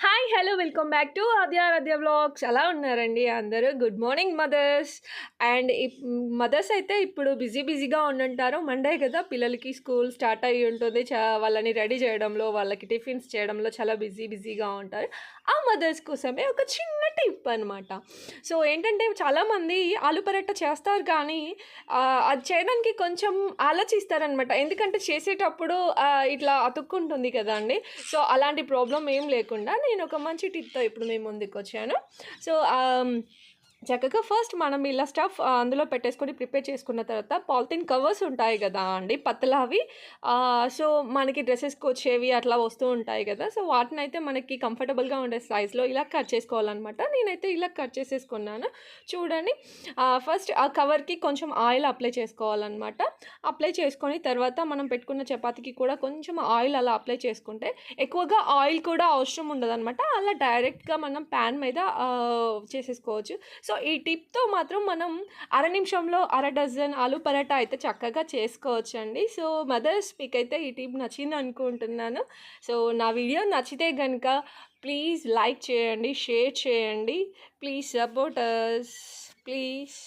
Hi hello welcome back to Aadya Aaradhya vlogs ఎలా ఉన్నారండి అందరూ? Good morning mothers and mothers అయితే ఇప్పుడు బిజీ బిజీగా ఉండుంటారు. మండే కదా పిల్లలకి స్కూల్ స్టార్ట్ అయ్యి ఉంటుంది. చ వాళ్ళని రెడీ చేయడంలో వాళ్ళకి టిఫిన్స్ చేయడంలో చాలా బిజీ బిజీగా ఉంటారు. ఆ మదర్స్ కోసమే ఒక చిన్న టిప్ అనమాట సో ఏంటంటే చాలామంది ఆలు పరోటా చేస్తారు కానీ అది చేయడానికి కొంచెం ఆలోచిస్తారనమాట. ఎందుకంటే చేసేటప్పుడు ఇట్లా అతుక్కుంటుంది కదండి సో అలాంటి ప్రాబ్లం ఏం లేకుండా నేను ఒక మంచి టిప్తో ఇప్పుడు మేము ముందుకు వచ్చాను సో చక్కగా ఫస్ట్ మనం ఇలా స్టఫ్ అందులో పెట్టేసుకొని ప్రిపేర్ చేసుకున్న తర్వాత పాలిథిన్ కవర్స్ ఉంటాయి కదా అండి పతలావి. సో మనకి డ్రెస్సెస్కి వచ్చేవి అట్లా వస్తూ ఉంటాయి కదా సో వాటిని అయితే మనకి కంఫర్టబుల్గా ఉండే సైజ్లో ఇలా కట్ చేసుకోవాలన్నమాట. నేనైతే ఇలా కట్ చేసేసుకున్నాను. చూడండి ఫస్ట్ ఆ కవర్కి కొంచెం ఆయిల్ అప్లై చేసుకోవాలన్నమాట. అప్లై చేసుకొని తర్వాత మనం పెట్టుకున్న చపాతీకి కూడా కొంచెం ఆయిల్ అలా అప్లై చేసుకుంటే ఎక్కువగా ఆయిల్ కూడా అవసరం ఉండదన్నమాట. అలా డైరెక్ట్గా మనం ప్యాన్ మీద చేసేసుకోవచ్చు. సో ఈ టిప్తో మాత్రం మనం అర నిమిషంలో అర డజన్ ఆలు పరాటా అయితే చక్కగా చేసుకోవచ్చు అండి సో మదర్స్ పిక్ అయితే ఈ టిప్ నచ్చింది అనుకుంటున్నాను. సో నా వీడియో నచ్చితే కనుక ప్లీజ్ లైక్ చేయండి షేర్ చేయండి. Please support us please.